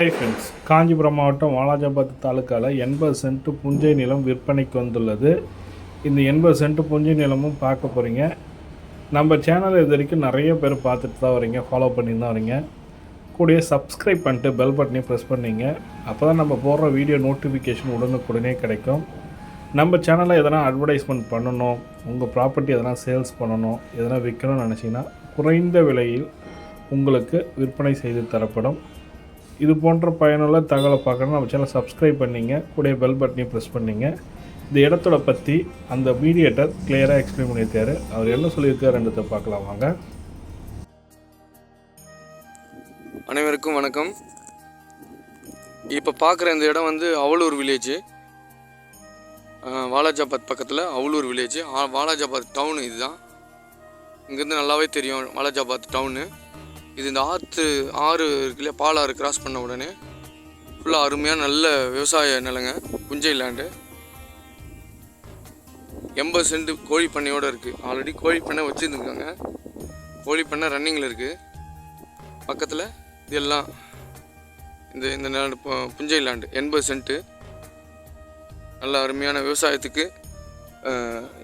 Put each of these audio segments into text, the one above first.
Hi friends Kanchipuram மாவட்டம் வாலாஜாபாத் தாலுக்காவில் எண்பது send புஞ்சை நிலம் விற்பனைக்கு வந்துள்ளது. இந்த எண்பது சென்ட் புஞ்சை நிலமும் பார்க்க போகிறீங்க நம்ம சேனல் இது வரைக்கும் நிறைய பேர் பார்த்துட்டு தான் வரீங்க ஃபாலோ பண்ணி தான் வரீங்க. கூடயே சப்ஸ்கிரைப் பண்ணிட்டு பெல் பட்டனையும் ப்ரெஸ் பண்ணீங்க. அப்போ தான் நம்ம போடுற வீடியோ நோட்டிஃபிகேஷன் உடனுக்குடனே கிடைக்கும். நம்ம சேனலில் எதனா அட்வர்டைஸ்மெண்ட் பண்ணணும் உங்கள் ப்ராப்பர்ட்டி எதனா சேல்ஸ் பண்ணணும் எதனா விற்கணும்னு நினச்சிங்கன்னா குறைந்த விலையில் உங்களுக்கு விற்பனை செய்து தரப்படும். இது போன்ற பயனுள்ள தகவலை பார்க்கணும் நம்ம சேனல் சப்ஸ்கிரைப் பண்ணிங்க கூட பெல் பட்டனையும் ப்ரெஸ் பண்ணிங்க. இந்த இடத்தோட பற்றி அந்த மீடியேட்டர் கிளியராக எக்ஸ்பிளைன் பண்ணியிருக்காரு. அவர் என்ன சொல்லியிருக்காருன்றதை பார்க்கலாம் வாங்க. அனைவருக்கும் வணக்கம். இப்போ பார்க்குற இந்த இடம் வந்து அவலூர் வில்லேஜ் வாலாஜாபாத் பக்கத்தில் அவலூர் வில்லேஜ் வாலாஜாபாத் டவுன் இதுதான். இங்கேருந்து நல்லாவே தெரியும் வாலாஜாபாத் டவுனு இது இந்த ஆற்று ஆறு இருக்கு இல்லையா? பாலாறு கிராஸ் பண்ண உடனே ஃபுல்லாக அருமையாக நல்ல விவசாய நிலங்க புஞ்சை லேண்டு எண்பது சென்ட் கோழி பண்ணையோடு இருக்குது ஆல்ரெடி கோழி பண்ணை வச்சுருந்துருக்காங்க. கோழி பண்ணை ரன்னிங்கில் இருக்குது பக்கத்தில் இதெல்லாம் இந்த இந்த லேண்டு புஞ்சை லேண்டு எண்பது சென்ட்டு நல்ல அருமையான விவசாயத்துக்கு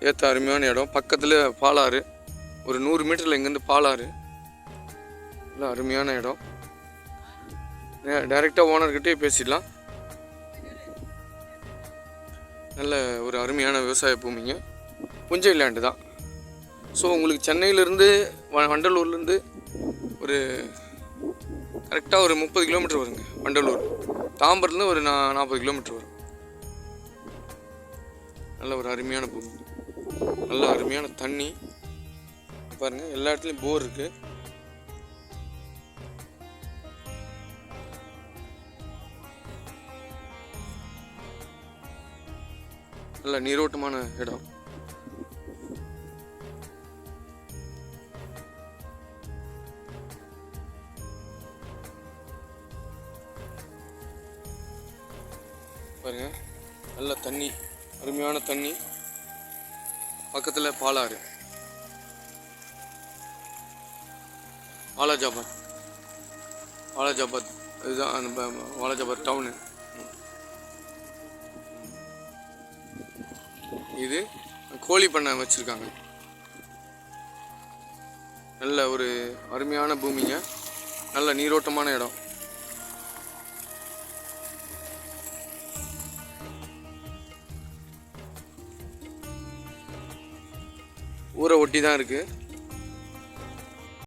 ஏற்ற அருமையான இடம். பக்கத்தில் பாலாறு. ஒரு நூறு மீட்டரில் இங்கேருந்து பாலாறு. நல்ல அருமையான இடம். டைரெக்டாக ஓனர்கிட்டே பேசிடலாம். நல்ல ஒரு அருமையான விவசாய பூமிங்க. புஞ்சை லேண்டு தான். ஸோ உங்களுக்கு சென்னையிலேருந்து வ வண்டலூர்லேருந்து ஒரு கரெக்டாக ஒரு முப்பது கிலோமீட்டர் வருங்க வண்டலூர். தாம்பரத்துலேருந்து ஒரு நா நாற்பது கிலோமீட்டர் வரும். நல்ல ஒரு அருமையான பூமி. நல்ல அருமையான தண்ணி. பாருங்கள் எல்லா இடத்துலையும் போர் இருக்குது நல்ல நீரோட்டமான இடம். பாருங்க நல்ல தண்ணி அருமையான தண்ணி. பக்கத்தில் பாலாறு. வாலாஜாபாத். வாலாஜாபாத் இதுதான் அந்த வாலாஜாபாத் டவுனு. இது கோழி பண்ணை வச்சுருக்காங்க. நல்ல ஒரு அருமையான பூமிங்க. நல்ல நீரோட்டமான இடம். ஊரை ஒட்டி தான் இருக்குது